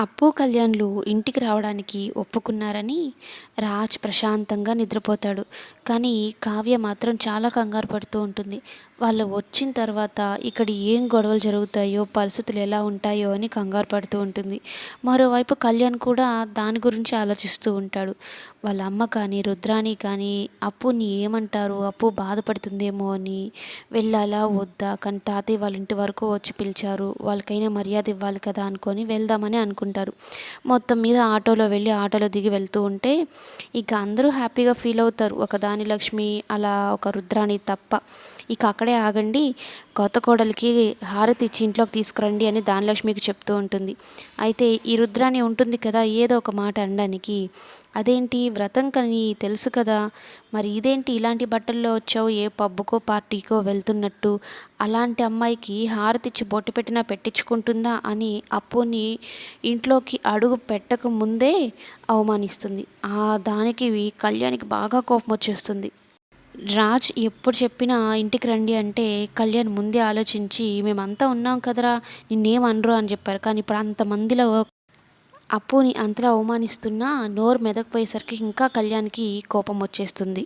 అప్పు కళ్యాణ్లు ఇంటికి రావడానికి ఒప్పుకున్నారని రాజ్ ప్రశాంతంగా నిద్రపోతాడు. కానీ కావ్య మాత్రం చాలా కంగారు పడుతూ ఉంటుంది. వాళ్ళు వచ్చిన తర్వాత ఇక్కడ ఏం గొడవలు జరుగుతాయో పరిస్థితులు ఎలా ఉంటాయో అని కంగారు పడుతూ ఉంటుంది. మరోవైపు కళ్యాణ్ కూడా దాని గురించి ఆలోచిస్తూ ఉంటాడు. వాళ్ళ అమ్మ కానీ రుద్రాని కానీ అప్పుని ఏమంటారు? అప్పు బాధపడుతుందేమో అని. వెళ్ళాలా? వద్దా? కానీ తాతయ్య వాళ్ళ ఇంటి వరకు వచ్చి పిలిచారు. వాళ్ళకైనా మర్యాద ఇవ్వాలి కదా అనుకొని వెళ్దామని అనుకుంటారు మొత్తం మీద ఆటోలో వెళ్ళి ఆటోలో దిగి వెళ్తూ ఉంటే ఇక అందరూ హ్యాపీగా ఫీల్ అవుతారు. ఒక దాని లక్ష్మి అలా ఒక రుద్రాణి తప్ప. ఇక అక్కడే ఆగండి కొత్త కోడలికి హారతి ఇచ్చి ఇంట్లోకి తీసుకురండి అని దానిలక్ష్మికి చెప్తూ ఉంటుంది. అయితే ఈ రుద్రాణి ఉంటుంది కదా ఏదో ఒక మాట అనడానికి. అదేంటి వ్రతం కని తెలుసు కదా మరి ఇదేంటి ఇలాంటి బట్టల్లో వచ్చావు ఏ పబ్బుకో పార్టీకో వెళ్తున్నట్టు? అలాంటి అమ్మాయికి హారతిచ్చి బొట్టు పెట్టినా పెట్టించుకుంటుందా అని అప్పుని ఇంట్లోకి అడుగు పెట్టక ముందే అవమానిస్తుంది. ఆ దానికి కళ్యాణ్కి బాగా కోపం వచ్చేస్తుంది. రాజ్ ఎప్పుడు చెప్పినా ఇంటికి రండి అంటే కళ్యాణ్ ముందే ఆలోచించి మేమంతా ఉన్నాం కదరా నిన్నేం అనరు అని చెప్పారు. కానీ ఇప్పుడు అంతమందిలో అప్పుని అంతలా అవమానిస్తున్నా నోరు మెదకపోయేసరికి ఇంకా కళ్యాణ్కి కోపం వచ్చేస్తుంది.